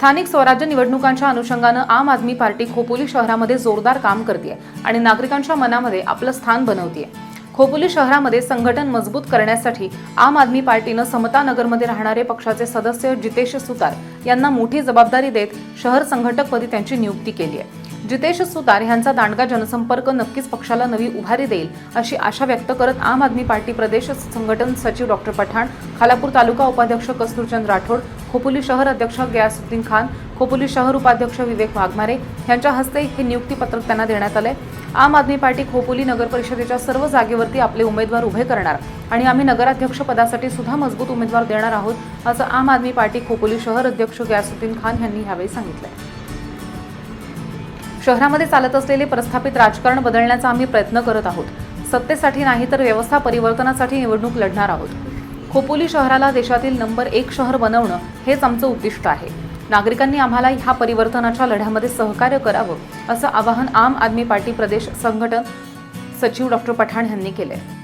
स्थानिक स्वराज्य निवडणुकांच्या अनुषंगानं आम आदमी पार्टी खोपोली शहरामध्ये जोरदार काम करते आणि नागरिकांच्या मनामध्ये आपलं स्थान बनवते खोपोली शहरामध्ये संघटन मजबूत करण्यासाठी आम आदमी पार्टीनं समता नगरमध्ये राहणारे पक्षाचे सदस्य जितेश सुतार यांना मोठी जबाबदारी देत शहर संघटकपदी त्यांची नियुक्ती केली आहे जितेश सुतार यांचा दांडगा जनसंपर्क नक्कीच पक्षाला नवी उभारी देईल अशी आशा व्यक्त करत आम आदमी पार्टी प्रदेश संघटन सचिव डॉक्टर पठाण खालापूर तालुका उपाध्यक्ष कस्तुरचंद राठोड खोपोली शहर अध्यक्ष गयासुद्दीन खान खोपोली शहर उपाध्यक्ष विवेक वाघमारे यांच्या हस्ते हे नियुक्तीपत्रक त्यांना देण्यात आलंय. आम आदमी पार्टी खोपोली नगर परिषदेच्या सर्व जागेवरती आपले उमेदवार उभे करणार आणि आम्ही नगराध्यक्ष पदासाठी सुद्धा मजबूत उमेदवार देणार आहोत असं आम आदमी पार्टी खोपोली शहर अध्यक्ष गयासुद्दीन खान यांनी यावेळी सांगितलंय. शहरामध्ये चालत असलेले प्रस्थापित राजकारण बदलण्याचा आम्ही प्रयत्न करत आहोत. सत्तेसाठी नाही तर व्यवस्था परिवर्तनासाठी निवडणूक लढणार आहोत. खोपोली शहराला देशातील नंबर एक शहर बनवणं हेच आमचं उद्दिष्ट आहे. नागरिकांनी आम्हाला ह्या परिवर्तनाच्या लढ्यामध्ये सहकार्य करावं असं आवाहन आम आदमी पार्टी प्रदेश संघटन सचिव डॉक्टर पठाण यांनी आहे